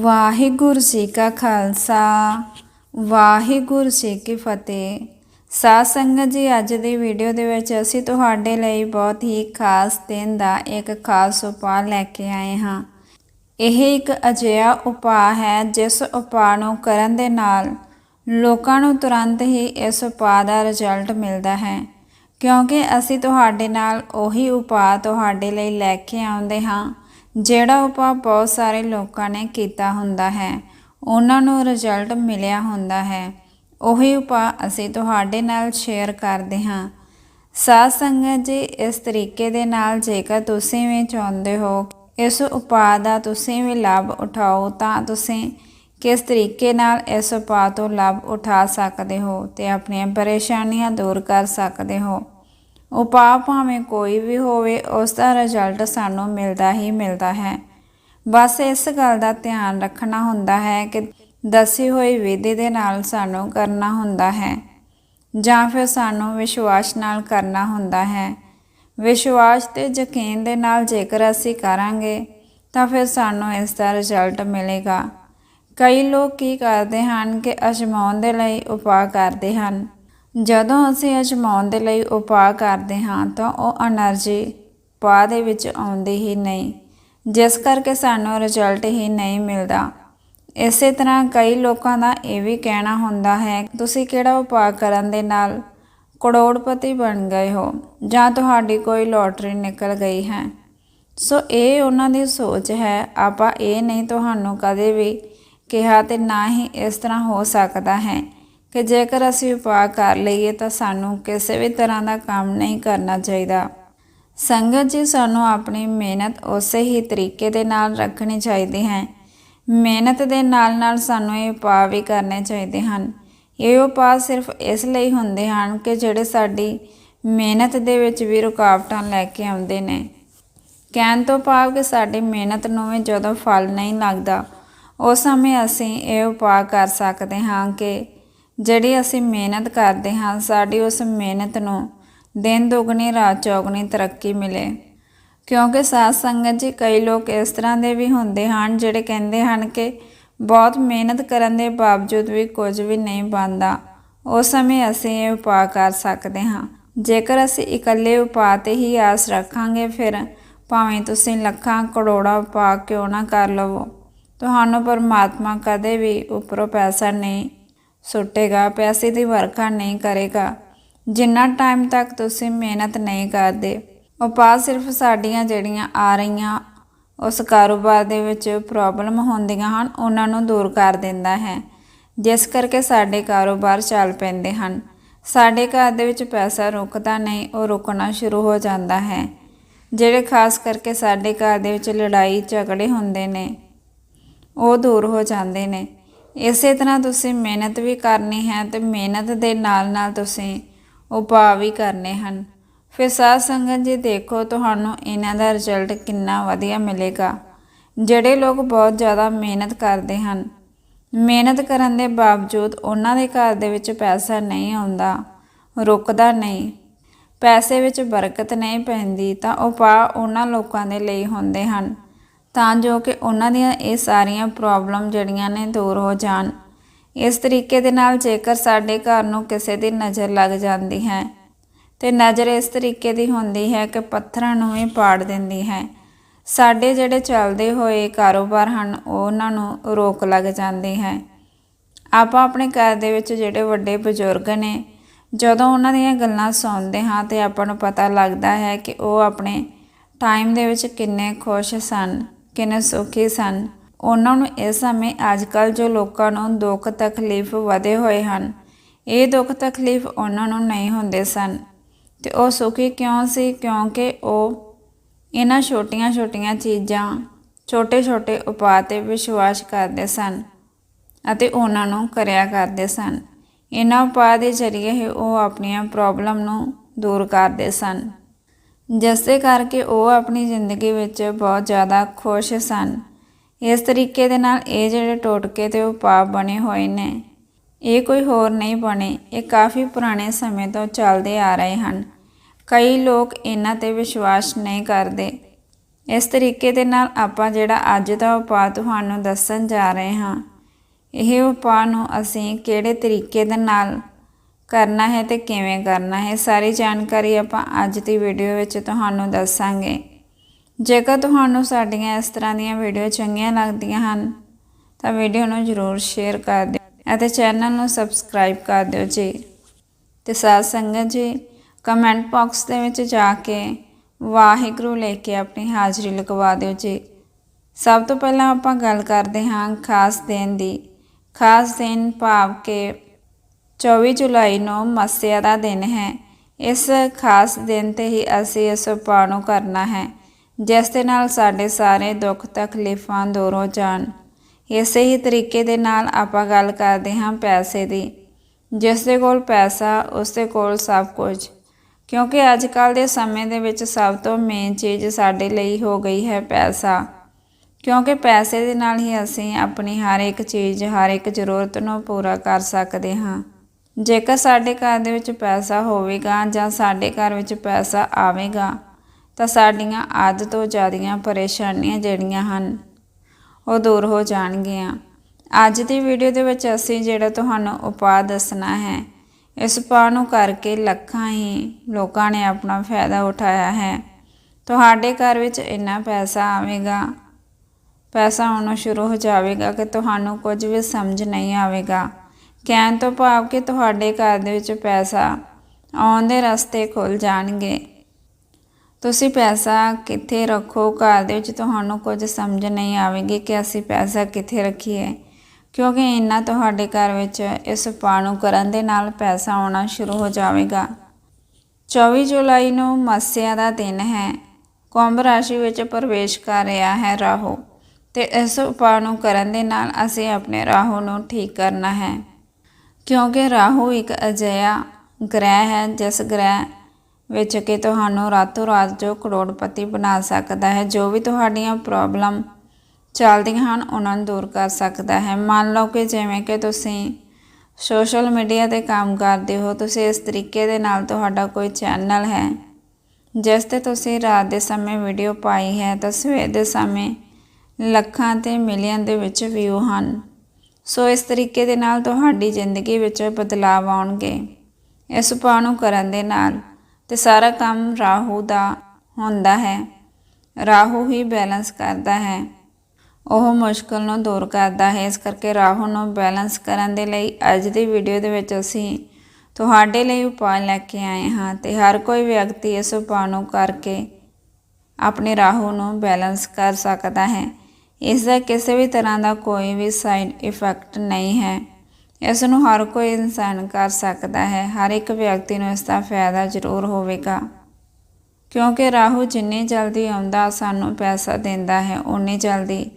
ਵਾਹਿਗੁਰੂ ਜੀ ਕਾ ਖਾਲਸਾ, ਵਾਹਿਗੁਰੂ ਜੀ ਕੀ ਫਤਿਹ। ਸਾਧ ਸੰਗਤ ਜੀ, ਅੱਜ ਦੀ ਵੀਡੀਓ ਦੇ ਵਿੱਚ ਅਸੀਂ ਤੁਹਾਡੇ ਲਈ ਬਹੁਤ ਹੀ ਖਾਸ ਦਿਨ ਦਾ ਇੱਕ ਖਾਸ ਉਪਾਅ ਲੈ ਕੇ ਆਏ ਹਾਂ। ਇਹ ਇੱਕ ਅਜਿਹਾ ਉਪਾਅ ਹੈ, ਜਿਸ ਉਪਾਅ ਨੂੰ ਕਰਨ ਦੇ ਨਾਲ ਲੋਕਾਂ ਨੂੰ ਤੁਰੰਤ ਹੀ ਇਸ ਉਪਾਅ ਦਾ ਰਿਜ਼ਲਟ ਮਿਲਦਾ ਹੈ। ਕਿਉਂਕਿ ਅਸੀਂ ਤੁਹਾਡੇ ਨਾਲ ਉਹੀ ਉਪਾਅ ਤੁਹਾਡੇ ਲਈ ਲੈ ਕੇ ਆਉਂਦੇ ਹਾਂ। ਜਿਹੜਾ ਉਪਾਅ ਬਹੁਤ ਸਾਰੇ ਲੋਕਾਂ ਨੇ ਕੀਤਾ ਹੁੰਦਾ ਹੈ, ਉਹਨਾਂ ਨੂੰ ਰਿਜ਼ਲਟ ਮਿਲਿਆ ਹੁੰਦਾ ਹੈ। ਉਹੀ ਉਪਾਅ ਅਸੀਂ ਤੁਹਾਡੇ ਨਾਲ ਸ਼ੇਅਰ ਕਰਦੇ ਹਾਂ। ਸਾਧ ਸੰਗਤ ਜੀ, ਇਸ ਤਰੀਕੇ ਦੇ ਨਾਲ ਜੇਕਰ ਤੁਸੀਂ ਵੀ ਚਾਹੁੰਦੇ ਹੋ, ਇਸ ਉਪਾਅ ਦਾ ਤੁਸੀਂ ਵੀ ਲਾਭ ਉਠਾਓ, ਤਾਂ ਤੁਸੀਂ ਕਿਸ ਤਰੀਕੇ ਨਾਲ ਇਸ ਉਪਾਅ ਤੋਂ ਲਾਭ ਉਠਾ ਸਕਦੇ ਹੋ ਤੇ ਆਪਣੀਆਂ ਪਰੇਸ਼ਾਨੀਆਂ ਦੂਰ ਕਰ ਸਕਦੇ ਹੋ। ਉਪਾਅ ਭਾਵੇਂ ਕੋਈ ਵੀ ਹੋਵੇ, ਉਸ ਦਾ ਰਿਜ਼ਲਟ ਸਾਨੂੰ ਮਿਲਦਾ ਹੀ ਮਿਲਦਾ ਹੈ। ਬਸ ਇਸ ਗੱਲ ਦਾ ਧਿਆਨ ਰੱਖਣਾ ਹੁੰਦਾ ਹੈ ਕਿ ਦੱਸੀ ਹੋਈ ਵਿਧੀ ਦੇ ਨਾਲ ਸਾਨੂੰ ਕਰਨਾ ਹੁੰਦਾ ਹੈ, ਜਾਂ ਫਿਰ ਸਾਨੂੰ ਵਿਸ਼ਵਾਸ ਨਾਲ ਕਰਨਾ ਹੁੰਦਾ ਹੈ। ਵਿਸ਼ਵਾਸ ਤੇ ਯਕੀਨ ਦੇ ਨਾਲ ਜੇਕਰ ਅਸੀਂ ਕਰਾਂਗੇ, ਤਾਂ ਫਿਰ ਸਾਨੂੰ ਇਸ ਦਾ ਰਿਜ਼ਲਟ ਮਿਲੇਗਾ। ਕਈ ਲੋਕ ਕੀ ਕਰਦੇ ਹਨ ਕਿ ਅਜਮਾਉਣ ਦੇ ਲਈ ਉਪਾਅ ਕਰਦੇ ਹਨ। ਜਦੋਂ ਅਸੀਂ ਅਜਮਾਉਣ ਦੇ ਲਈ ਉਪਾਅ ਕਰਦੇ ਹਾਂ ਤਾਂ ਉਹ એનર્ਜੀ ਪਾ ਦੇ ਵਿੱਚ ਆਉਂਦੀ ਹੀ ਨਹੀਂ, ਜਿਸ ਕਰਕੇ ਸਾਨੂੰ ਰਿਜ਼ਲਟ ਹੀ ਨਹੀਂ ਮਿਲਦਾ। ਇਸੇ ਤਰ੍ਹਾਂ ਕਈ ਲੋਕਾਂ ਦਾ ਇਹ ਵੀ ਕਹਿਣਾ ਹੁੰਦਾ ਹੈ, ਤੁਸੀਂ ਕਿਹੜਾ ਉਪਾਅ ਕਰਨ ਦੇ ਨਾਲ ਕਰੋੜਪਤੀ ਬਣ ਗਏ ਹੋ ਜਾਂ ਤੁਹਾਡੀ ਕੋਈ ਲੋਟਰੀ ਨਿਕਲ ਗਈ ਹੈ? ਸੋ ਇਹ ਉਹਨਾਂ ਦੀ ਸੋਚ ਹੈ। ਆਪਾਂ ਇਹ ਨਹੀਂ ਤੁਹਾਨੂੰ ਕਦੇ ਵੀ ਕਿਹਾ ਤੇ ਨਾ ਹੀ ਇਸ ਤਰ੍ਹਾਂ ਹੋ ਸਕਦਾ ਹੈ। ਕਿ ਜੇਕਰ ਅਸੀਂ ਉਪਾਅ ਕਰ ਲਈਏ ਤਾਂ ਸਾਨੂੰ ਕਿਸੇ ਵੀ ਤਰ੍ਹਾਂ ਦਾ ਕੰਮ ਨਹੀਂ ਕਰਨਾ ਚਾਹੀਦਾ। ਸੰਗਤ ਜੀ, ਸਾਨੂੰ ਆਪਣੀ ਮਿਹਨਤ ਉਸੇ ਹੀ ਤਰੀਕੇ ਦੇ ਨਾਲ ਰੱਖਣੀ ਚਾਹੀਦੀ ਹੈ। ਮਿਹਨਤ ਦੇ ਨਾਲ ਨਾਲ ਸਾਨੂੰ ਇਹ ਉਪਾਅ ਵੀ ਕਰਨੇ ਚਾਹੀਦੇ ਹਨ। ਇਹ ਉਪਾਅ ਸਿਰਫ ਇਸ ਲਈ ਹੁੰਦੇ ਹਨ ਕਿ ਜਿਹੜੇ ਸਾਡੀ ਮਿਹਨਤ ਦੇ ਵਿੱਚ ਵੀ ਰੁਕਾਵਟਾਂ ਲੈ ਕੇ ਆਉਂਦੇ ਨੇ। ਕਹਿਣ ਤੋਂ ਭਾਵ ਕਿ ਸਾਡੀ ਮਿਹਨਤ ਨੂੰ ਵੀ ਜਦੋਂ ਫਲ ਨਹੀਂ ਲੱਗਦਾ, ਉਸ ਸਮੇਂ ਅਸੀਂ ਇਹ ਉਪਾਅ ਕਰ ਸਕਦੇ ਹਾਂ ਕਿ ਜਿਹੜੀ ਅਸੀਂ ਮਿਹਨਤ ਕਰਦੇ ਹਾਂ, ਸਾਡੀ ਉਸ ਮਿਹਨਤ ਨੂੰ ਦਿਨ ਦੁਗਣੀ, ਰਾਤ ਚੌਗਣੀ ਤਰੱਕੀ ਮਿਲੇ। ਕਿਉਂਕਿ ਸਾਧ ਸੰਗਤ ਜੀ, ਕਈ ਲੋਕ ਇਸ ਤਰ੍ਹਾਂ ਦੇ ਵੀ ਹੁੰਦੇ ਹਨ, ਜਿਹੜੇ ਕਹਿੰਦੇ ਹਨ ਕਿ ਬਹੁਤ ਮਿਹਨਤ ਕਰਨ ਦੇ ਬਾਵਜੂਦ ਵੀ ਕੁਝ ਵੀ ਨਹੀਂ ਬਣਦਾ। ਉਸ ਸਮੇਂ ਅਸੀਂ ਇਹ ਉਪਾਅ ਕਰ ਸਕਦੇ ਹਾਂ। ਜੇਕਰ ਅਸੀਂ ਇਕੱਲੇ ਉਪਾਅ ਤੇ ਹੀ ਆਸ ਰੱਖਾਂਗੇ, ਫਿਰ ਭਾਵੇਂ ਤੁਸੀਂ ਲੱਖਾਂ ਕਰੋੜਾਂ ਉਪਾਅ ਕਿਉਂ ਨਾ ਕਰ ਲਵੋ? ਤੁਹਾਨੂੰ ਪਰਮਾਤਮਾ ਕਦੇ ਵੀ ਉੱਪਰੋਂ ਪੈਸਾ ਨਹੀਂ ਸੁੱਟੇਗਾ, ਪੈਸੇ ਦੀ ਵਰਖਾ ਨਹੀਂ ਕਰੇਗਾ। ਜਿੰਨਾ ਟਾਈਮ ਤੱਕ ਤੁਸੀਂ ਮਿਹਨਤ ਨਹੀਂ ਕਰਦੇ, ਉਪਾਅ ਸਿਰਫ ਸਾਡੀਆਂ ਜਿਹੜੀਆਂ ਆ ਰਹੀਆਂ, ਉਸ ਕਾਰੋਬਾਰ ਦੇ ਵਿੱਚ ਪ੍ਰੋਬਲਮ ਹੁੰਦੀਆਂ ਹਨ, ਉਹਨਾਂ ਨੂੰ ਦੂਰ ਕਰ ਦਿੰਦਾ ਹੈ। ਜਿਸ ਕਰਕੇ ਸਾਡੇ ਕਾਰੋਬਾਰ ਚੱਲ ਪੈਂਦੇ ਹਨ। ਸਾਡੇ ਘਰ ਦੇ ਵਿੱਚ ਪੈਸਾ ਰੁਕਦਾ ਨਹੀਂ, ਉਹ ਰੁਕਣਾ ਸ਼ੁਰੂ ਹੋ ਜਾਂਦਾ ਹੈ। ਜਿਹੜੇ ਖਾਸ ਕਰਕੇ ਸਾਡੇ ਘਰ ਦੇ ਵਿੱਚ ਲੜਾਈ ਝਗੜੇ ਹੁੰਦੇ ਨੇ, ਉਹ ਦੂਰ ਹੋ ਜਾਂਦੇ ਨੇ। ਇਸੇ ਤਰ੍ਹਾਂ ਤੁਸੀਂ ਮਿਹਨਤ ਵੀ ਕਰਨੀ ਹੈ ਤੇ ਮਿਹਨਤ ਦੇ ਨਾਲ ਨਾਲ ਤੁਸੀਂ ਉਪਾਅ ਵੀ ਕਰਨੇ ਹਨ। ਫਿਰ ਸਾਧ ਸੰਗਤ ਜੀ, ਦੇਖੋ ਤੁਹਾਨੂੰ ਇਹਨਾਂ ਦਾ ਰਿਜ਼ਲਟ ਕਿੰਨਾ ਵਧੀਆ ਮਿਲੇਗਾ। ਜਿਹੜੇ ਲੋਕ ਬਹੁਤ ਜ਼ਿਆਦਾ ਮਿਹਨਤ ਕਰਦੇ ਹਨ, ਮਿਹਨਤ ਕਰਨ ਦੇ ਬਾਵਜੂਦ ਉਹਨਾਂ ਦੇ ਘਰ ਦੇ ਵਿੱਚ ਪੈਸਾ ਨਹੀਂ ਆਉਂਦਾ, ਰੁਕਦਾ ਨਹੀਂ, ਪੈਸੇ ਵਿੱਚ ਬਰਕਤ ਨਹੀਂ ਪੈਂਦੀ, ਤਾਂ ਉਪਾਅ ਉਹਨਾਂ ਲੋਕਾਂ ਦੇ ਲਈ ਹੁੰਦੇ ਹਨ। ਤਾਂ ਜੋ ਕਿ ਉਹਨਾਂ ਦੀਆਂ ਇਹ ਸਾਰੀਆਂ ਪ੍ਰੋਬਲਮ ਜਿਹੜੀਆਂ ਨੇ ਦੂਰ ਹੋ ਜਾਣ। ਇਸ ਤਰੀਕੇ ਦੇ ਨਾਲ ਜੇਕਰ ਸਾਡੇ ਘਰ ਨੂੰ ਕਿਸੇ ਦੀ ਨਜ਼ਰ ਲੱਗ ਜਾਂਦੀ ਹੈ, ਤੇ ਨਜ਼ਰ ਇਸ ਤਰੀਕੇ ਦੀ ਹੁੰਦੀ ਹੈ ਕਿ ਪੱਥਰਾਂ ਨੂੰ ਹੀ ਪਾੜ ਦਿੰਦੀ ਹੈ। ਸਾਡੇ ਜਿਹੜੇ ਚੱਲਦੇ ਹੋਏ ਕਾਰੋਬਾਰ ਹਨ ਉਹਨਾਂ ਨੂੰ ਰੋਕ ਲੱਗ ਜਾਂਦੀ ਹੈ। ਆਪਾਂ ਆਪਣੇ ਘਰ ਦੇ ਵਿੱਚ ਜਿਹੜੇ ਵੱਡੇ ਬਜ਼ੁਰਗ ਨੇ, ਜਦੋਂ ਉਹਨਾਂ ਦੀਆਂ ਗੱਲਾਂ ਸੁਣਦੇ ਹਾਂ ਤੇ ਆਪਾਂ ਨੂੰ ਪਤਾ ਲੱਗਦਾ ਹੈ ਕਿ ਉਹ ਆਪਣੇ ਟਾਈਮ ਦੇ ਵਿੱਚ ਕਿੰਨੇ ਖੁਸ਼ ਸਨ। ਕਿੰਨੇ ਸੁਖੀ ਸਨ। ਉਹਨਾਂ ਨੂੰ ਇਸ ਸਮੇਂ ਅੱਜਕੱਲ ਜੋ ਲੋਕਾਂ ਨੂੰ ਦੁੱਖ ਤਕਲੀਫ ਵਧੇ ਹੋਏ ਹਨ, ਇਹ ਦੁੱਖ ਤਕਲੀਫ ਉਹਨਾਂ ਨੂੰ ਨਹੀਂ ਹੁੰਦੇ ਸਨ। ਤੇ ਉਹ ਸੁਖੀ ਕਿਉਂ ਸੀ? ਕਿਉਂਕਿ ਉਹ ਇਹਨਾਂ ਛੋਟੀਆਂ-ਛੋਟੀਆਂ ਚੀਜ਼ਾਂ, ਛੋਟੇ-ਛੋਟੇ ਉਪਾਅ ਤੇ ਵਿਸ਼ਵਾਸ ਕਰਦੇ ਸਨ ਅਤੇ ਉਹਨਾਂ ਨੂੰ ਕਰਿਆ ਕਰਦੇ ਸਨ। ਇਹਨਾਂ ਉਪਾਅ ਦੇ ਜ਼ਰੀਏ ਹੀ ਉਹ ਆਪਣੀਆਂ ਪ੍ਰੋਬਲਮ ਨੂੰ ਦੂਰ ਕਰਦੇ ਸਨ। ਜਿਸ ਦੇ ਕਰਕੇ ਉਹ ਆਪਣੀ ਜ਼ਿੰਦਗੀ ਵਿੱਚ ਬਹੁਤ ਜ਼ਿਆਦਾ ਖੁਸ਼ ਸਨ। ਇਸ ਤਰੀਕੇ ਦੇ ਨਾਲ ਇਹ ਜਿਹੜੇ ਟੋਟਕੇ ਤੇ ਉਪਾਅ ਬਣੇ ਹੋਏ ਨੇ, ਇਹ ਕੋਈ ਹੋਰ ਨਹੀਂ ਬਣੇ, ਇਹ ਕਾਫੀ ਪੁਰਾਣੇ ਸਮੇਂ ਤੋਂ ਚੱਲਦੇ ਆ ਰਹੇ ਹਨ। ਕਈ ਲੋਕ ਇਹਨਾਂ ਤੇ ਵਿਸ਼ਵਾਸ ਨਹੀਂ ਕਰਦੇ। ਇਸ ਤਰੀਕੇ ਦੇ ਨਾਲ ਆਪਾਂ ਜਿਹੜਾ ਅੱਜ ਦਾ ਉਪਾਅ ਤੁਹਾਨੂੰ ਦੱਸਣ ਜਾ ਰਹੇ ਹਾਂ, ਇਹ ਉਪਾਅ ਨੂੰ ਅਸੀਂ ਕਿਹੜੇ ਤਰੀਕੇ ਦੇ ਨਾਲ ਕਰਨਾ ਹੈ ਤੇ ਕਿਵੇਂ ਕਰਨਾ ਹੈ, ਸਾਰੀ ਜਾਣਕਾਰੀ ਆਪਾਂ ਅੱਜ ਦੀ ਵੀਡੀਓ ਵਿੱਚ ਤੁਹਾਨੂੰ ਦੱਸਾਂਗੇ। ਜੇਕਰ ਤੁਹਾਨੂੰ ਸਾਡੀਆਂ ਇਸ ਤਰ੍ਹਾਂ ਦੀਆਂ ਵੀਡੀਓ ਚੰਗੀਆਂ ਲੱਗਦੀਆਂ ਹਨ, ਤਾਂ ਵੀਡੀਓ ਨੂੰ ਜ਼ਰੂਰ ਸ਼ੇਅਰ ਕਰ ਦਿਓ ਅਤੇ ਚੈਨਲ ਨੂੰ ਸਬਸਕ੍ਰਾਈਬ ਕਰ ਦਿਓ ਜੀ। ਤੇ ਸਾਧ ਸੰਗਤ ਜੀ ਕਮੈਂਟ ਬਾਕਸ ਦੇ ਵਿੱਚ ਜਾ ਕੇ ਵਾਹਿਗੁਰੂ ਲੈ ਕੇ ਆਪਣੀ ਹਾਜ਼ਰੀ ਲਗਵਾ ਦਿਓ ਜੀ। ਸਭ ਤੋਂ ਪਹਿਲਾਂ ਆਪਾਂ ਗੱਲ ਕਰਦੇ ਹਾਂ ਖਾਸ ਦਿਨ ਦੀ। ਖਾਸ ਦਿਨ ਭਾਵ ਕਿ 24 ਜੁਲਾਈ ਨੂੰ ਮੱਸਿਆ ਦਾ ਦਿਨ ਹੈ। ਇਸ ਖਾਸ ਦਿਨ ਤੇ ਹੀ ਅਸੀਂ ਇਸ ਉਪਾਅ ਨੂੰ ਕਰਨਾ ਹੈ, ਜਿਸ ਦੇ ਨਾਲ ਸਾਡੇ ਸਾਰੇ ਦੁੱਖ ਤਕਲੀਫਾਂ ਦੂਰ ਹੋ ਜਾਣ। ਇਸੇ ਹੀ ਤਰੀਕੇ ਦੇ ਨਾਲ ਆਪਾਂ ਗੱਲ ਕਰਦੇ ਹਾਂ ਪੈਸੇ ਦੀ, ਜਿਸ ਦੇ ਕੋਲ ਪੈਸਾ, ਉਸ ਦੇ ਕੋਲ ਸਭ ਕੁਝ। ਕਿਉਂਕਿ ਅੱਜ ਕੱਲ ਦੇ ਸਮੇਂ ਦੇ ਵਿੱਚ ਸਭ ਤੋਂ ਮੇਨ ਚੀਜ਼ ਸਾਡੇ ਲਈ ਹੋ ਗਈ ਹੈ ਪੈਸਾ। ਕਿਉਂਕਿ ਪੈਸੇ ਦੇ ਨਾਲ ਹੀ ਅਸੀਂ ਆਪਣੀ ਹਰ ਇੱਕ ਚੀਜ਼, ਹਰ ਇੱਕ ਜ਼ਰੂਰਤ ਨੂੰ ਪੂਰਾ ਕਰ ਸਕਦੇ ਹਾਂ। ਜੇਕਰ ਸਾਡੇ ਘਰ ਦੇ ਵਿੱਚ ਪੈਸਾ ਹੋਵੇਗਾ ਜਾਂ ਸਾਡੇ ਘਰ ਵਿੱਚ ਪੈਸਾ ਆਵੇਗਾ, ਤਾਂ ਸਾਡੀਆਂ ਅੱਧ ਤੋਂ ਜ਼ਿਆਦੀਆਂ ਪਰੇਸ਼ਾਨੀਆਂ ਜਿਹੜੀਆਂ ਹਨ, ਉਹ ਦੂਰ ਹੋ ਜਾਣਗੀਆਂ। ਅੱਜ ਦੀ ਵੀਡੀਓ ਦੇ ਵਿੱਚ ਅਸੀਂ ਜਿਹੜਾ ਤੁਹਾਨੂੰ ਉਪਾਅ ਦੱਸਣਾ ਹੈ, ਇਸ ਉਪਾਅ ਨੂੰ ਕਰਕੇ ਲੱਖਾਂ ਹੀ ਲੋਕਾਂ ਨੇ ਆਪਣਾ ਫਾਇਦਾ ਉਠਾਇਆ ਹੈ। ਤੁਹਾਡੇ ਘਰ ਵਿੱਚ ਇੰਨਾ ਪੈਸਾ ਆਵੇਗਾ, ਪੈਸਾ ਆਉਣਾ ਸ਼ੁਰੂ ਹੋ ਜਾਵੇਗਾ ਕਿ ਤੁਹਾਨੂੰ ਕੁਝ ਵੀ ਸਮਝ ਨਹੀਂ ਆਵੇਗਾ। ਕਹਿਣ ਤੋਂ ਭਾਵ ਕਿ ਤੁਹਾਡੇ ਘਰ ਦੇ ਵਿੱਚ ਪੈਸਾ ਆਉਣ ਦੇ ਰਸਤੇ ਖੁੱਲ ਜਾਣਗੇ। ਤੁਸੀਂ ਪੈਸਾ ਕਿੱਥੇ ਰੱਖੋ? ਘਰ ਦੇ ਵਿੱਚ ਤੁਹਾਨੂੰ ਕੁਝ ਸਮਝ ਨਹੀਂ ਆਵੇਗੀ ਕਿ ਅਸੀਂ ਪੈਸਾ ਕਿੱਥੇ ਰੱਖੀਏ। ਕਿਉਂਕਿ ਇੰਨਾ ਤੁਹਾਡੇ ਘਰ ਵਿੱਚ ਇਸ ਉਪਾਅ ਨੂੰ ਕਰਨ ਦੇ ਨਾਲ ਪੈਸਾ ਆਉਣਾ ਸ਼ੁਰੂ ਹੋ ਜਾਵੇਗਾ। 24 ਜੁਲਾਈ ਨੂੰ ਮੱਸਿਆ ਦਾ ਦਿਨ ਹੈ। ਕੁੰਭ ਰਾਸ਼ੀ ਵਿੱਚ ਪ੍ਰਵੇਸ਼ ਕਰ ਰਿਹਾ ਹੈ ਰਾਹੂ। ਤੇ ਇਸ ਉਪਾਅ ਨੂੰ ਕਰਨ ਦੇ ਨਾਲ ਅਸੀਂ ਆਪਣੇ ਰਾਹੂ ਨੂੰ ਠੀਕ ਕਰਨਾ ਹੈ। ਕਿਉਂਕਿ ਰਾਹੂ ਇੱਕ ਅਜਿਹਾ ਗ੍ਰਹਿ ਹੈ, ਜਿਸ ਗ੍ਰਹਿ ਵਿੱਚ ਕਿ ਤੁਹਾਨੂੰ ਰਾਤੋਂ ਰਾਤ ਜੋ ਕਰੋੜਪਤੀ ਬਣਾ ਸਕਦਾ ਹੈ, ਜੋ ਵੀ ਤੁਹਾਡੀਆਂ ਪ੍ਰੋਬਲਮ ਚੱਲਦੀਆਂ ਹਨ, ਉਹਨਾਂ ਨੂੰ ਦੂਰ ਕਰ ਸਕਦਾ ਹੈ। ਮੰਨ ਲਓ ਕਿ ਜਿਵੇਂ ਕਿ ਤੁਸੀਂ ਸੋਸ਼ਲ ਮੀਡੀਆ ਤੇ ਕੰਮ ਕਰਦੇ ਹੋ, ਤੁਸੀਂ ਇਸ ਤਰੀਕੇ ਦੇ ਨਾਲ ਤੁਹਾਡਾ ਕੋਈ ਚੈਨਲ ਹੈ, ਜਿਸ ਤੇ ਤੁਸੀਂ ਰਾਤ ਦੇ ਸਮੇਂ ਵੀਡੀਓ ਪਾਈ ਹੈ, ਤਾਂ ਸਵੇਰ ਦੇ ਸਮੇਂ ਲੱਖਾਂ ਤੇ ਮਿਲੀਅਨ ਦੇ ਵਿੱਚ ਵਿਊ ਹਨ। ਸੋ ਇਸ ਤਰੀਕੇ ਦੇ ਨਾਲ ਤੁਹਾਡੀ ਜ਼ਿੰਦਗੀ ਵਿੱਚ ਬਦਲਾਅ ਆਉਣਗੇ। ਇਸ ਉਪਾਅ ਨੂੰ ਕਰਨ ਦੇ ਨਾਲ ਤੇ ਸਾਰਾ ਕੰਮ ਰਾਹੂ ਦਾ ਹੁੰਦਾ ਹੈ। ਰਾਹੂ ਹੀ ਬੈਲੈਂਸ ਕਰਦਾ ਹੈ। ਉਹ ਮੁਸ਼ਕਲ ਨੂੰ ਦੂਰ ਕਰਦਾ ਹੈ। ਇਸ ਕਰਕੇ ਰਾਹੂ ਨੂੰ ਬੈਲੈਂਸ ਕਰਨ ਦੇ ਲਈ ਅੱਜ ਦੀ ਵੀਡੀਓ ਦੇ ਵਿੱਚ ਅਸੀਂ ਤੁਹਾਡੇ ਲਈ ਉਪਾਅ ਲੈ ਕੇ ਆਏ ਹਾਂ ਤੇ ਹਰ ਕੋਈ ਵਿਅਕਤੀ ਇਸ ਉਪਾਅ ਨੂੰ ਕਰਕੇ ਆਪਣੇ ਰਾਹੂ ਨੂੰ ਬੈਲੈਂਸ ਕਰ ਸਕਦਾ ਹੈ। ਇਸ ਦਾ ਕਿਸੇ ਵੀ ਤਰ੍ਹਾਂ ਦਾ ਕੋਈ ਵੀ ਸਾਈਡ ਇਫੈਕਟ ਨਹੀਂ ਹੈ। ਇਸ ਨੂੰ ਹਰ ਕੋਈ ਇਨਸਾਨ ਕਰ ਸਕਦਾ ਹੈ। ਹਰ ਇੱਕ ਵਿਅਕਤੀ ਨੂੰ ਇਸ ਦਾ ਫਾਇਦਾ ਜ਼ਰੂਰ ਹੋਵੇਗਾ। ਕਿਉਂਕਿ ਰਾਹੂ ਜਿੰਨੀ ਜਲਦੀ ਆਉਂਦਾ, ਸਾਨੂੰ ਪੈਸਾ ਦਿੰਦਾ ਹੈ ਉਨੀ ਜਲਦੀ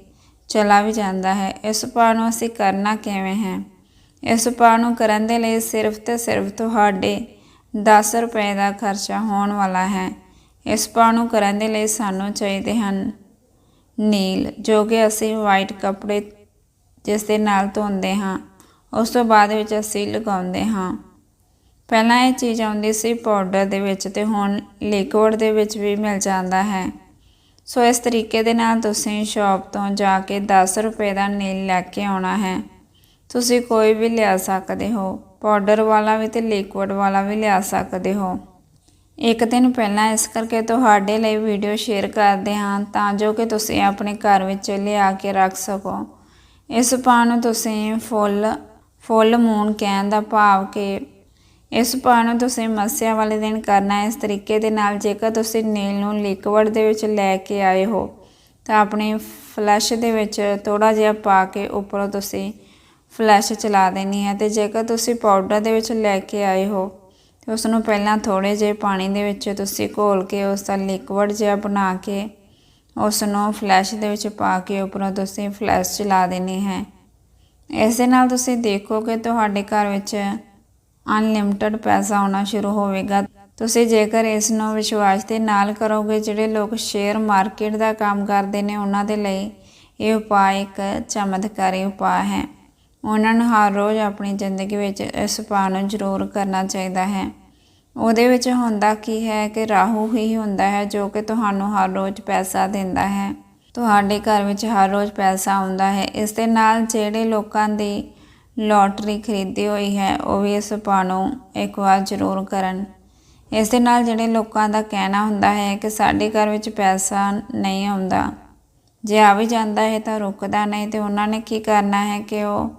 ਚਲਾ ਵੀ ਜਾਂਦਾ ਹੈ। ਇਸ ਉਪਾਅ ਨੂੰ ਅਸੀਂ ਕਰਨਾ ਕਿਵੇਂ ਹੈ? ਇਸ ਉਪਾਅ ਨੂੰ ਕਰਨ ਦੇ ਲਈ ਸਿਰਫ ਤੇ ਸਿਰਫ ਤੁਹਾਡੇ 10 ਰੁਪਏ ਦਾ ਖਰਚਾ ਹੋਣ ਵਾਲਾ ਹੈ। ਇਸ ਉਪਾਅ ਨੂੰ ਕਰਨ ਦੇ ਲਈ ਸਾਨੂੰ ਚਾਹੀਦੇ ਹਨ ਨੀਲ, ਜੋ ਕਿ ਅਸੀਂ ਵਾਈਟ ਕੱਪੜੇ ਜਿਸ ਦੇ ਨਾਲ ਧੋਂਦੇ ਹਾਂ, ਉਸ ਤੋਂ ਬਾਅਦ ਵਿੱਚ ਅਸੀਂ ਲਗਾਉਂਦੇ ਹਾਂ। ਪਹਿਲਾਂ ਇਹ ਚੀਜ਼ ਆਉਂਦੀ ਸੀ ਪਾਊਡਰ ਦੇ ਵਿੱਚ ਤੇ ਹੁਣ ਲਿਕਵਿਡ ਦੇ ਵਿੱਚ ਵੀ ਮਿਲ ਜਾਂਦਾ ਹੈ। ਸੋ ਇਸ ਤਰੀਕੇ ਦੇ ਨਾਲ ਤੁਸੀਂ ਸ਼ਾਪ ਤੋਂ ਜਾ ਕੇ 10 ਰੁਪਏ ਦਾ ਨੀਲ ਲੈ ਕੇ ਆਉਣਾ ਹੈ। ਤੁਸੀਂ ਕੋਈ ਵੀ ਲਿਆ ਸਕਦੇ ਹੋ ਪਾਊਡਰ ਵਾਲਾ ਵੀ ਤੇ ਲਿਕਵਿਡ ਵਾਲਾ ਵੀ ਲਿਆ ਸਕਦੇ ਹੋ। ਇੱਕ ਦਿਨ ਪਹਿਲਾਂ ਇਸ ਕਰਕੇ ਤੁਹਾਡੇ ਲਈ ਵੀਡੀਓ ਸ਼ੇਅਰ ਕਰਦੇ ਹਾਂ ਤਾਂ ਜੋ ਕਿ ਤੁਸੀਂ ਆਪਣੇ ਘਰ ਵਿੱਚ ਲਿਆ ਕੇ ਰੱਖ ਸਕੋ। ਇਸ ਉਪਾਅ ਨੂੰ ਤੁਸੀਂ ਫੁੱਲ ਫੁੱਲ ਮੂਨ ਕਹਿਣ ਦਾ ਭਾਵ ਕਿ ਇਸ ਉਪਾਅ ਨੂੰ ਤੁਸੀਂ ਮੱਸਿਆ ਵਾਲੇ ਦਿਨ ਕਰਨਾ ਇਸ ਤਰੀਕੇ ਦੇ ਨਾਲ ਜੇਕਰ ਤੁਸੀਂ ਨੀਲ ਨੂੰ ਲਿਕਵਿਡ ਦੇ ਵਿੱਚ ਲੈ ਕੇ ਆਏ ਹੋ, ਤਾਂ ਆਪਣੀ ਫਲੈਸ਼ ਦੇ ਵਿੱਚ ਥੋੜਾ ਜਿਹਾ ਪਾ ਕੇ ਉੱਪਰੋਂ ਤੁਸੀਂ ਫਲੈਸ਼ ਚਲਾ ਦੇਣੀ ਹੈ ਤੇ ਜੇਕਰ ਤੁਸੀਂ ਪਾਊਡਰ ਦੇ ਵਿੱਚ ਲੈ ਕੇ ਆਏ ਹੋ ਤੇ ਉਸ ਨੂੰ ਪਹਿਲਾਂ ਥੋੜੇ ਜਿਹੇ ਪਾਣੀ ਦੇ ਵਿੱਚ ਤੁਸੀਂ ਘੋਲ ਕੇ ਉਸ ਦਾ ਲਿਕਵਿਡ ਜਿਹਾ ਬਣਾ ਕੇ ਉਸ ਨੂੰ ਫਲੈਸ਼ ਦੇ ਵਿੱਚ ਪਾ ਕੇ ਉੱਪਰੋਂ ਤੁਸੀਂ ਫਲੈਸ਼ ਚਲਾ ਦੇਣੀ ਹੈ। ਇਸ ਦੇ ਨਾਲ ਤੁਸੀਂ ਦੇਖੋਗੇ ਤੁਹਾਡੇ ਘਰ ਵਿੱਚ ਅਨਲਿਮਟਿਡ ਪੈਸਾ ਆਉਣਾ ਸ਼ੁਰੂ ਹੋਵੇਗਾ। ਤੁਸੀਂ ਜੇਕਰ ਇਸ ਨੂੰ ਵਿਸ਼ਵਾਸ ਦੇ ਨਾਲ ਕਰੋਗੇ, ਜਿਹੜੇ ਲੋਕ ਸ਼ੇਅਰ ਮਾਰਕੀਟ ਦਾ ਕੰਮ ਕਰਦੇ ਨੇ, ਉਹਨਾਂ ਦੇ ਲਈ ਇਹ ਉਪਾਅ ਇੱਕ ਚਮਤਕਾਰੀ ਉਪਾਅ ਹੈ। ਉਹਨਾਂ ਨੂੰ ਹਰ ਰੋਜ਼ ਆਪਣੀ ਜ਼ਿੰਦਗੀ ਵਿੱਚ ਇਸ ਪਾ ਨੂੰ ਜ਼ਰੂਰ ਕਰਨਾ ਚਾਹੀਦਾ ਹੈ। ਉਹਦੇ ਵਿੱਚ ਹੁੰਦਾ ਕੀ ਹੈ ਕਿ ਰਾਹੂ ਹੀ ਹੁੰਦਾ ਹੈ ਜੋ ਕਿ ਤੁਹਾਨੂੰ ਹਰ ਰੋਜ਼ ਪੈਸਾ ਦਿੰਦਾ ਹੈ। ਤੁਹਾਡੇ ਘਰ ਵਿੱਚ ਹਰ ਰੋਜ਼ ਪੈਸਾ ਆਉਂਦਾ ਹੈ। ਇਸ ਦੇ ਨਾਲ ਜਿਹੜੇ ਲੋਕਾਂ ਦੀ ਲੋਟਰੀ ਖਰੀਦੀ ਹੋਈ ਹੈ, ਉਹ ਵੀ ਇਸ ਉਪਾਅ ਨੂੰ ਇੱਕ ਵਾਰ ਜ਼ਰੂਰ ਕਰਨ। ਇਸ ਦੇ ਨਾਲ ਜਿਹੜੇ ਲੋਕਾਂ ਦਾ ਕਹਿਣਾ ਹੁੰਦਾ ਹੈ ਕਿ ਸਾਡੇ ਘਰ ਵਿੱਚ ਪੈਸਾ ਨਹੀਂ ਆਉਂਦਾ, ਜੇ ਆ ਵੀ ਜਾਂਦਾ ਹੈ ਤਾਂ ਰੁਕਦਾ ਨਹੀਂ ਤੇ ਉਹਨਾਂ ਨੇ ਕੀ ਕਰਨਾ ਹੈ ਕਿ ਉਹ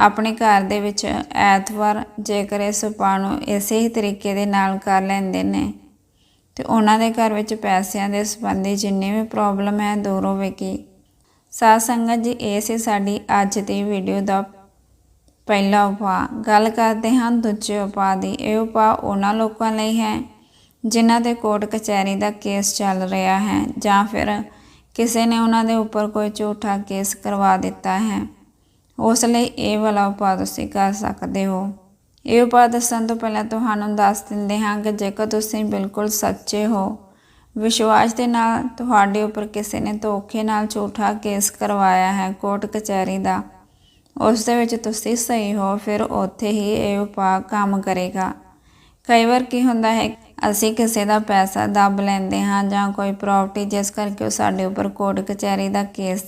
ਆਪਣੇ ਘਰ ਦੇ ਵਿੱਚ ਐਤਵਾਰ ਜੇਕਰ ਇਸ ਉਪਾਅ ਨੂੰ ਇਸੇ ਹੀ ਤਰੀਕੇ ਦੇ ਨਾਲ ਕਰ ਲੈਂਦੇ ਨੇ, ਤੇ ਉਹਨਾਂ ਦੇ ਘਰ ਵਿੱਚ ਪੈਸਿਆਂ ਦੇ ਸੰਬੰਧੀ ਜਿੰਨੀ ਵੀ ਪ੍ਰੋਬਲਮ ਹੈ, ਦੂਰ ਹੋਵੇਗੀ। ਸਾਧ ਸੰਗਤ ਜੀ, ਇਹ ਸੀ ਸਾਡੀ ਅੱਜ ਦੀ ਵੀਡੀਓ ਦਾ ਪਹਿਲਾ ਉਪਾਅ। ਗੱਲ ਕਰਦੇ ਹਾਂ ਦੂਜੇ ਉਪਾਅ ਦੀ। ਇਹ ਉਪਾਅ ਉਹਨਾਂ ਲੋਕਾਂ ਲਈ ਹੈ, ਜਿਨ੍ਹਾਂ ਦੇ ਕੋਰਟ ਕਚਹਿਰੀ ਦਾ ਕੇਸ ਚੱਲ ਰਿਹਾ ਹੈ, ਜਾਂ ਫਿਰ ਕਿਸੇ ਨੇ ਉਹਨਾਂ ਦੇ ਉੱਪਰ ਕੋਈ ਝੂਠਾ ਕੇਸ ਕਰਵਾ ਦਿੱਤਾ ਹੈ। ਉਸ ਲਈ ਇਹ ਵਾਲਾ ਉਪਾਅ ਤੁਸੀਂ ਕਰ ਸਕਦੇ ਹੋ। ਇਹ ਉਪਾਅ ਦੱਸਣ ਤੋਂ ਪਹਿਲਾਂ ਤੁਹਾਨੂੰ ਦੱਸ ਦਿੰਦੇ ਹਾਂ ਕਿ ਜੇਕਰ ਤੁਸੀਂ ਬਿਲਕੁਲ ਸੱਚੇ ਹੋ, ਵਿਸ਼ਵਾਸ ਦੇ ਨਾਲ ਤੁਹਾਡੇ ਉੱਪਰ ਕਿਸੇ ਨੇ ਧੋਖੇ ਨਾਲ ਝੂਠਾ ਕੇਸ ਕਰਵਾਇਆ ਹੈ ਕੋਰਟ ਕਚਹਿਰੀ ਦਾ, ਉਸ ਦੇ ਵਿੱਚ ਤੁਸੀਂ ਸਹੀ ਹੋ, ਫਿਰ ਉੱਥੇ ਹੀ ਇਹ ਉਪਾਅ ਕੰਮ ਕਰੇਗਾ। ਕਈ ਵਾਰ ਕੀ ਹੁੰਦਾ ਹੈ, ਅਸੀਂ ਕਿਸੇ ਦਾ ਪੈਸਾ ਦੱਬ ਲੈਂਦੇ ਹਾਂ ਜਾਂ ਕੋਈ ਪ੍ਰਾਪਰਟੀ ਜਿਸ ਕਰਕੇ ਉਹ ਸਾਡੇ ਉੱਪਰ ਕੋਰਟ ਕਚਹਿਰੀ ਦਾ ਕੇਸ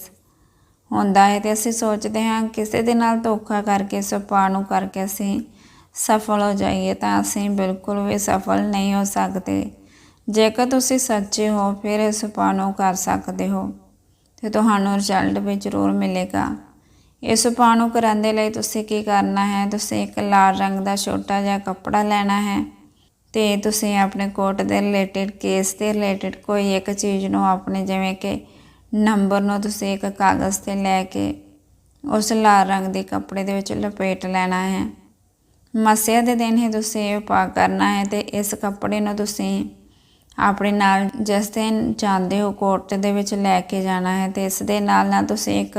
ਹੁੰਦਾ ਹੈ ਤੇ ਅਸੀਂ ਸੋਚਦੇ ਹਾਂ ਕਿਸੇ ਦੇ ਨਾਲ ਧੋਖਾ ਕਰਕੇ ਇਸ ਉਪਾਅ ਨੂੰ ਕਰਕੇ ਅਸੀਂ ਸਫਲ ਹੋ ਜਾਈਏ ਤਾਂ ਅਸੀਂ ਬਿਲਕੁਲ ਵੀ ਸਫਲ ਨਹੀਂ ਹੋ ਸਕਦੇ। ਜੇਕਰ ਤੁਸੀਂ ਸੱਚੇ ਹੋ, ਫਿਰ ਇਸ ਉਪਾਅ ਨੂੰ ਕਰ ਸਕਦੇ ਹੋ ਤੇ ਤੁਹਾਨੂੰ ਰਿਜ਼ਲਟ ਵੀ ਜ਼ਰੂਰ ਮਿਲੇਗਾ। ਇਸ ਉਪਾਅ ਨੂੰ ਕਰਨ ਦੇ ਲਈ ਤੁਸੀਂ ਕੀ ਕਰਨਾ ਹੈ? ਤੁਸੀਂ ਇੱਕ ਲਾਲ ਰੰਗ ਦਾ ਛੋਟਾ ਜਿਹਾ ਕੱਪੜਾ ਲੈਣਾ ਹੈ ਤੇ ਤੁਸੀਂ ਆਪਣੇ ਕੋਟ ਦੇ ਰਿਲੇਟਡ ਕੇਸ ਦੇ ਰਿਲੇਟਡ ਕੋਈ ਇੱਕ ਚੀਜ਼ ਨੂੰ ਆਪਣੇ ਜਿਵੇਂ ਕਿ ਨੰਬਰ ਨੂੰ ਤੁਸੀਂ ਇੱਕ ਕਾਗਜ਼ ਤੇ ਲੈ ਕੇ ਉਸ ਲਾਲ ਰੰਗ ਦੇ ਕੱਪੜੇ ਦੇ ਵਿੱਚ ਲਪੇਟ ਲੈਣਾ ਹੈ। ਮਸਿਆ ਦੇ ਦਿਨ ਹੀ ਤੁਸੀਂ ਇਹ ਉਪਾਅ ਕਰਨਾ ਹੈ ਤੇ ਇਸ ਕੱਪੜੇ ਨੂੰ ਤੁਸੀਂ ਆਪਣੇ ਨਾਲ ਜਿਸ ਦਿਨ ਜਾਂਦੇ ਹੋ ਕੋਰਟ ਦੇ ਵਿੱਚ ਲੈ ਕੇ ਜਾਣਾ ਹੈ ਤੇ ਇਸ ਦੇ ਨਾਲ ਨਾਲ ਤੁਸੀਂ ਇੱਕ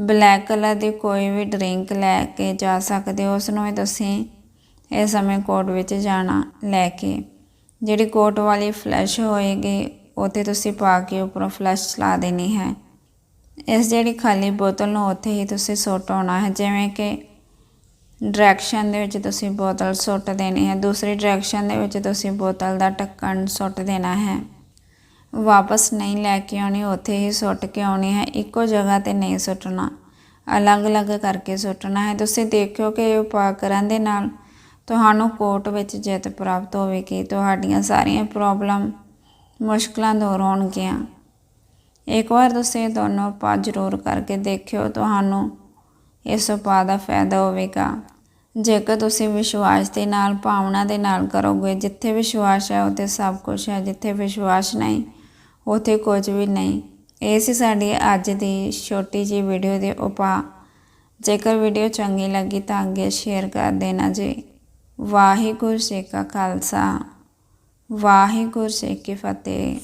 ਬਲੈਕ ਕਲਰ ਦੀ ਕੋਈ ਵੀ ਡਰਿੰਕ ਲੈ ਕੇ ਜਾ ਸਕਦੇ ਹੋ, ਉਸ ਨੂੰ ਵੀ ਤੁਸੀਂ ਇਸ ਸਮੇਂ ਕੋਰਟ ਵਿੱਚ ਜਾਣਾ ਲੈ ਕੇ। ਜਿਹੜੀ ਕੋਟ ਵਾਲੀ ਫਲੈਸ਼ ਹੋਏਗੀ ਉੱਥੇ ਤੁਸੀਂ ਪਾ ਕੇ ਉੱਪਰੋਂ ਫਲੈਸ਼ ਚਲਾ ਦੇਣੀ ਹੈ। ਇਸ ਜਿਹੜੀ ਖਾਲੀ ਬੋਤਲ ਨੂੰ ਉੱਥੇ ਹੀ ਤੁਸੀਂ ਸੁੱਟ ਆਉਣਾ ਹੈ। ਜਿਵੇਂ ਕਿ ਡਾਇਰੈਕਸ਼ਨ ਦੇ ਵਿੱਚ ਤੁਸੀਂ ਬੋਤਲ ਸੁੱਟ ਦੇਣੀ ਹੈ। ਦੂਸਰੀ ਡਾਇਰੈਕਸ਼ਨ ਦੇ ਵਿੱਚ ਤੁਸੀਂ ਬੋਤਲ ਦਾ ਢੱਕਣ ਸੁੱਟ ਦੇਣਾ ਹੈ। ਵਾਪਸ ਨਹੀਂ ਲੈ ਕੇ ਆਉਣੀ, ਉੱਥੇ ਹੀ ਸੁੱਟ ਕੇ ਆਉਣੀ ਹੈ। ਇੱਕੋ ਜਗ੍ਹਾ ਤੇ ਨਹੀਂ ਸੁੱਟਣਾ। ਅਲੱਗ-ਅਲੱਗ ਕਰਕੇ ਸੁੱਟਣਾ ਹੈ। ਤੁਸੀਂ ਦੇਖਿਓ ਕਿ ਇਹ ਉਪਾਅ ਕਰਨ ਦੇ ਨਾਲ ਤੁਹਾਨੂੰ ਕੋਰਟ ਵਿੱਚ ਜਿੱਤ ਪ੍ਰਾਪਤ ਹੋਵੇਗੀ। ਤੁਹਾਡੀਆਂ ਸਾਰੀਆਂ ਪ੍ਰੋਬਲਮ ਮੁਸ਼ਕਲਾਂ ਦੂਰ ਹੋਣਗੀਆਂ ਇੱਕ ਵਾਰ ਤੁਸੀਂ ਦੋਨੋਂ ਉਪਾਅ ਜ਼ਰੂਰ ਕਰਕੇ ਦੇਖਿਓ, ਤੁਹਾਨੂੰ ਇਸ ਉਪਾਅ ਦਾ ਫਾਇਦਾ ਹੋਵੇਗਾ। ਜੇਕਰ ਤੁਸੀਂ ਵਿਸ਼ਵਾਸ ਦੇ ਨਾਲ, ਭਾਵਨਾ ਦੇ ਨਾਲ ਕਰੋਗੇ, ਜਿੱਥੇ ਵਿਸ਼ਵਾਸ ਹੈ, ਉੱਥੇ ਸਭ ਕੁਝ ਹੈ, ਜਿੱਥੇ ਵਿਸ਼ਵਾਸ ਨਹੀਂ, ਉੱਥੇ ਕੁਝ ਵੀ ਨਹੀਂ। ਇਹ ਸੀ ਸਾਡੀ ਅੱਜ ਦੀ ਛੋਟੀ ਜਿਹੀ ਵੀਡੀਓ ਦੇ ਉਪਾਅ। ਜੇਕਰ ਵੀਡੀਓ ਚੰਗੀ ਲੱਗੀ ਤਾਂ ਅੱਗੇ ਸ਼ੇਅਰ ਕਰ ਦੇਣਾ ਜੀ। ਵਾਹਿਗੁਰੂ ਜੀ ਕਾ ਖਾਲਸਾ। ਵਾਹਿਗੁਰੂ ਜੀ ਕੀ ਫਤਿਹ।